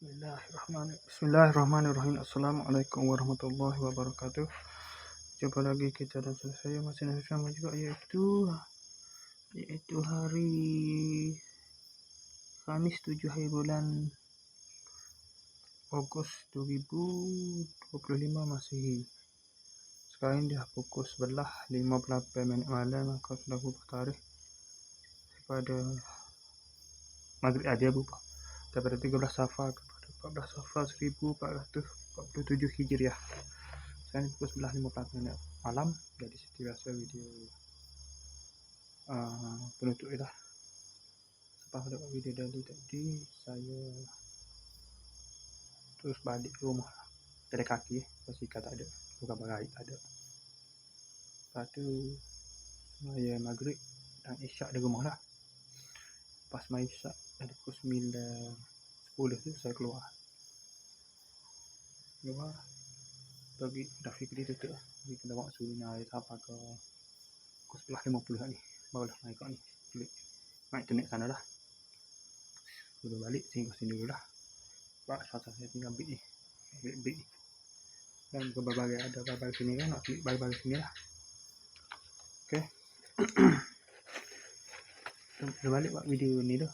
Bismillahirrahmanirrahim. Bismillahirrahmanirrahim. Assalamualaikum warahmatullahi wabarakatuh. Jumpa lagi kita dan saya masih nak sama juga iaitu iaitu hari Khamis 7 hari bulan Ogos 2025 masih sekarang dah pukul 11.58 minit malam aku sudah buka tarikh daripada maghrib ada buka daripada 13 Safar kepada 14 Safar 1447 Hijriah. Sekarang pukul 11.54 minit malam. Jadi seperti biasa video uh, penutup lah. Lepas dapat video dari tadi, saya terus balik ke rumah. Ada kaki. Pasika tak ada. Bukan bagai tak ada. Lepas tu, saya maghrib dan isyak di rumah lah. Pas main isyak, ada pukul 9 10 tu saya keluar. Keluar. Pergi dah fikir tu tu pergi ke dalam suruhnya air apa ke? Pukul 11.50 ni. Barulah naik kat ni. Balik. Naik tu naik sana lah suruh balik sini ke sini dulu lah sebab suatu saya tinggal ambil ni. Ambil big ni. Dan berbagai ada berbagai sini kan? Nak ambil berbagai sini lah. Ok Kita balik buat video ni dah.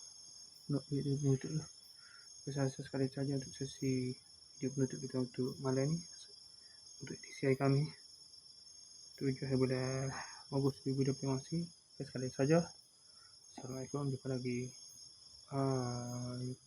Nak video penutup tu Saya sekali saja untuk sesi Video penutup kita untuk malam ni. Untuk edisi hari kami 7 hari bulan Ogos 2020 masih Sekali saja. Assalamualaikum. Jumpa lagi. Bye